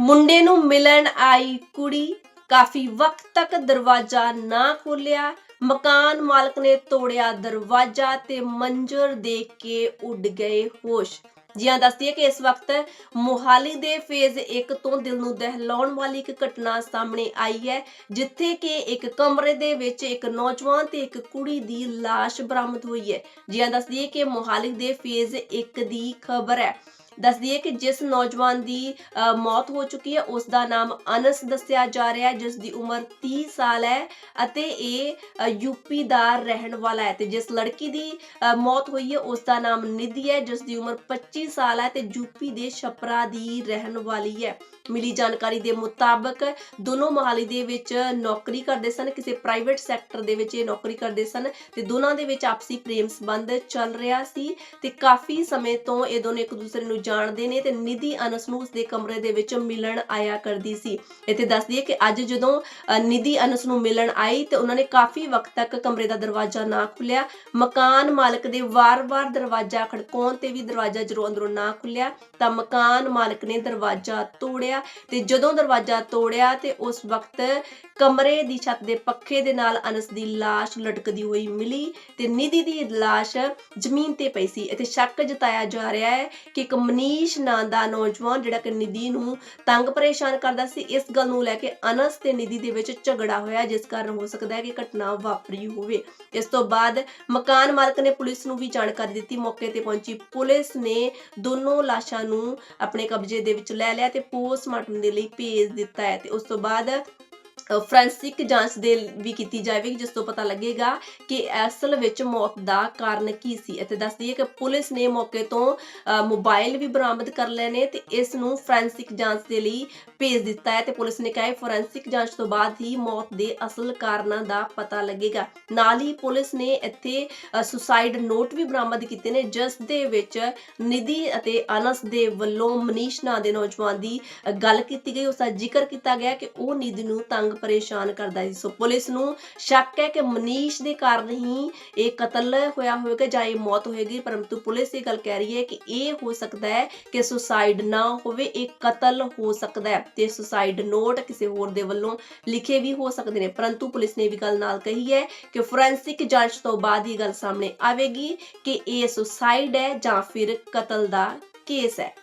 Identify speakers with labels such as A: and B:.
A: ਮੁੰਡੇ ਨੂੰ ਮਿਲਣ ਆਈ ਕੁੜੀ। ਕਾਫੀ ਵਕਤ ਤੱਕ ਦਰਵਾਜ਼ਾ ਨਾ ਖੋਲਿਆ ਮਕਾਨ ਮਾਲਕ ਨੇ ਤੋੜਿਆ ਦਰਵਾਜ਼ਾ ਤੇ ਮੰਜ਼ਰ ਦੇਖ ਕੇ ਉੱਡ ਗਏ ਹੋਸ਼। ਜਿਹਾਂ ਦੱਸਦੀ ਹੈ ਕਿ ਇਸ ਵਕਤ ਮੋਹਾਲੀ ਦੇ ਫੇਜ਼ 1 ਤੋਂ ਦਿਲ ਨੂੰ ਦਹਿਲਾਉਣ ਵਾਲੀ ਇੱਕ ਘਟਨਾ ਸਾਹਮਣੇ ਆਈ ਹੈ, ਜਿੱਥੇ ਕਿ ਇੱਕ ਕਮਰੇ ਦੇ ਵਿੱਚ ਇੱਕ ਨੌਜਵਾਨ ਤੇ ਇੱਕ ਕੁੜੀ ਦੀ ਲਾਸ਼ ਬਰਾਮਦ ਹੋਈ ਹੈ। ਜਿਹਾਂ ਦੱਸਦੀ ਹੈ ਕਿ ਮੋਹਾਲੀ ਦੇ ਫੇਜ਼ 1 ਦੀ ਖਬਰ ਹੈ। ਦੱਸਦੀ ਹੈ ਕਿ ਜਿਸ ਨੌਜਵਾਨ ਦੀ ਅ, ਮੌਤ ਹੋ ਚੁੱਕੀ ਹੈ ਉਸ ਦਾ ਨਾਮ ਅਨਸ ਦੱਸਿਆ ਜਾ ਰਿਹਾ ਹੈ ਜਿਸ ਦੀ ਉਮਰ 30 ਸਾਲ ਹੈ ਅਤੇ ਇਹ ਯੂਪੀ ਦਾ ਰਹਿਣ ਵਾਲਾ ਹੈ ਤੇ ਜਿਸ ਲੜਕੀ ਦੀ ਮੌਤ ਹੋਈ ਹੈ ਉਸ ਦਾ ਨਾਮ ਨਿਧੀ ਹੈ ਜਿਸ ਦੀ ਉਮਰ 25 ਸਾਲ ਹੈ ਤੇ ਯੂਪੀ ਦੇ ਛਪਰਾ ਦੀ ਰਹਿਣ ਵਾਲੀ ਹੈ। ਮਿਲੀ ਜਾਣਕਾਰੀ ਦੇ ਮੁਤਾਬਕ ਦੋਨੋਂ ਮੋਹਾਲੀ ਦੇ ਵਿੱਚ ਨੌਕਰੀ ਕਰਦੇ ਸਨ ਕਿਸੇ ਪ੍ਰਾਈਵੇਟ ਸੈਕਟਰ ਦੇ ਵਿੱਚ ਇਹ ਨੌਕਰੀ ਕਰਦੇ ਸਨ ਤੇ ਦੋਨਾਂ ਦੇ ਵਿੱਚ ਆਪਸੀ ਪ੍ਰੇਮ ਸੰਬੰਧ ਚੱਲ ਰਿਹਾ ਸੀ ਤੇ ਕਾਫੀ ਸਮੇਂ ਤੋਂ ਇਹ ਦੋਨੋਂ ਇੱਕ ਦੂਸਰੇ ਨੂੰ ਜਾਣਦੇ ਨੇ ਤੇ ਨਿਧੀ ਅਨਸ ਨੂੰ ਉਸਦੇ ਕਮਰੇ ਦੇ ਵਿੱਚ ਮਿਲਣ ਆਇਆ ਕਰਦੀ ਸੀ। ਇੱਥੇ ਦੱਸਦੀ ਹੈ ਕਿ ਅੱਜ ਜਦੋਂ ਨਿਧੀ ਅਨਸ ਨੂੰ ਮਿਲਣ ਆਈ ਤੇ ਉਹਨਾਂ ਨੇ ਕਾਫੀ ਵਕਤ ਤੱਕ ਕਮਰੇ ਦਾ ਦਰਵਾਜ਼ਾ ਨਾ ਖੁੱਲਿਆ। ਮਕਾਨ ਮਾਲਕ ਦੇ ਵਾਰ-ਵਾਰ ਦਰਵਾਜ਼ਾ ਖੜਕਾਉਣ ਤੇ ਵੀ ਦਰਵਾਜ਼ਾ ਜਦੋਂ ਅੰਦਰੋਂ ਨਾ ਖੁੱਲਿਆ ਤਾਂ ਮਕਾਨ ਮਾਲਕ ਨੇ ਦਰਵਾਜ਼ਾ ਤੋੜਿਆ ਤੇ ਜਦੋਂ ਦਰਵਾਜ਼ਾ ਤੋੜਿਆ ਤੇ ਉਸ ਵਕਤ ਕਮਰੇ ਦੀ ਛੱਤ ਦੇ ਪੱਖੇ ਦੇ ਨਾਲ ਅਨਸ ਦੀ ਲਾਸ਼ ਲਟਕਦੀ ਹੋਈ ਮਿਲੀ ਤੇ ਨਿਧੀ ਦੀ ਲਾਸ਼ ਜ਼ਮੀਨ ਤੇ ਪਈ ਸੀ। ਇੱਥੇ ਸ਼ੱਕ ਜਤਾਇਆ ਜਾ ਰਿਹਾ ਹੈ ਕਿ ਇੱਕ ਮਨੀਸ਼ ਨਾਂ ਦਾ ਨੌਜਵਾਨ ਜਿਹੜਾ ਕਿ ਨਿਧੀ ਨੂੰ ਤੰਗ ਪਰੇਸ਼ਾਨ ਕਰਦਾ ਸੀ, ਇਸ ਗੱਲ ਨੂੰ ਲੈ ਕੇ ਅਨਸ ਤੇ ਨਿਧੀ ਦੇ ਵਿੱਚ ਝਗੜਾ ਹੋਇਆ, ਜਿਸ ਕਾਰਨ ਹੋ ਸਕਦਾ ਹੈ ਕਿ ਘਟਨਾ ਵਾਪਰੀ ਹੋਵੇ। ਇਸ ਤੋਂ ਬਾਅਦ ਮਕਾਨ ਮਾਲਕ ਨੇ ਪੁਲਿਸ ਨੂੰ ਵੀ ਜਾਣਕਾਰੀ ਦਿੱਤੀ। ਮੌਕੇ ਤੇ ਪਹੁੰਚੀ ਪੁਲਿਸ ਨੇ ਦੋਨੋਂ ਲਾਸ਼ਾਂ ਨੂੰ ਆਪਣੇ ਕਬਜ਼ੇ ਦੇ ਵਿੱਚ ਲੈ ਲਿਆ ਤੇ ਪੋਸਟਮਾਰਟਮ ਦੇ ਲਈ ਭੇਜ ਦਿੱਤਾ ਹੈ ਤੇ ਉਸ ਤੋਂ ਬਾਅਦ ਫੋਰੈਂਸਿਕ ਜਾਂਚ ਦੇ ਵੀ ਕੀਤੀ ਜਾਵੇਗੀ ਜਿਸ ਤੋਂ ਪਤਾ ਲੱਗੇਗਾ ਕਿ ਅਸਲ ਵਿੱਚ ਮੌਤ ਦਾ ਕਾਰਨ ਕੀ ਸੀ। ਅਤੇ ਦੱਸਦੀ ਹੈ ਕਿ ਪੁਲਿਸ ਨੇ ਮੌਕੇ ਤੋਂ ਅ, ਮੋਬਾਈਲ ਵੀ ਬਰਾਮਦ ਕਰ ਲਏ ਨੇ ਤੇ ਇਸ ਨੂੰ ਫ੍ਰੈਂਸਿਕ ਜਾਂਚ ਦੇ ਲਈ ਭੇਜ ਦਿੱਤਾ ਹੈ ਤੇ ਪੁਲਿਸ ਨੇ ਕਿਹਾ ਹੈ ਫੋਰੈਂਸਿਕ ਜਾਂਚ ਤੋਂ ਬਾਅਦ ਹੀ ਮੌਤ ਦੇ ਅਸਲ ਕਾਰਨਾਂ ਦਾ ਪਤਾ ਲੱਗੇਗਾ। ਨਾਲ ਹੀ ਪੁਲਿਸ ਨੇ ਇੱਥੇ ਸੁਸਾਈਡ ਨੋਟ ਵੀ ਬਰਾਮਦ ਕੀਤੇ ਨੇ ਜਿਸ ਦੇ ਵਿੱਚ ਨਿਧੀ ਅਤੇ ਅਨਸ ਦੇ ਵੱਲੋਂ ਮਨੀਸ਼ ਨਾਂ ਦੇ ਨੌਜਵਾਨ ਦੀ ਗੱਲ ਕੀਤੀ ਗਈ। ਉਸ ਦਾ ਜ਼ਿਕਰ ਕੀਤਾ ਗਿਆ ਕਿ ਉਹ ਨਿਧੀ ਨੂੰ ਤੰਗ ਪਰੇਸ਼ਾਨ ਕਰਦਾ ਸੀ। ਸੋ ਪੁਲਿਸ ਨੂੰ ਸ਼ੱਕ ਹੈ ਕਿ ਮਨੀਸ਼ ਦੇ ਕਾਰਨ ਹੀ ਇਹ ਕਤਲ ਹੋਇਆ ਹੋਵੇਗਾ ਜਾਂ ਇਹ ਮੌਤ ਹੋਏਗੀ। ਪਰੰਤੂ ਪੁਲਿਸ ਇਹ ਗੱਲ ਕਹਿ ਰਹੀ ਹੈ ਕਿ ਇਹ ਹੋ ਸਕਦਾ ਹੈ ਕਿ ਸੁਸਾਈਡ ਨਾ ਹੋਵੇ, ਇਹ ਕਤਲ ਹੋ ਸਕਦਾ ਹੈ ਤੇ ਸੁਸਾਈਡ ਨੋਟ ਕਿਸੇ ਹੋਰ ਦੇ ਵੱਲੋਂ ਲਿਖੇ ਵੀ ਹੋ ਸਕਦੇ ਨੇ। ਪਰੰਤੂ ਪੁਲਿਸ ਨੇ ਵੀ ਗੱਲ ਨਾਲ ਕਹੀ ਹੈ ਕਿ ਫੋਰੈਂਸਿਕ ਜਾਂਚ ਤੋਂ ਬਾਅਦ ਇਹ ਗੱਲ ਸਾਹਮਣੇ ਆਵੇਗੀ ਕਿ ਇਹ ਸੁਸਾਈਡ ਹੈ ਜਾਂ ਫਿਰ ਕਤਲ ਦਾ ਕੇਸ ਹੈ।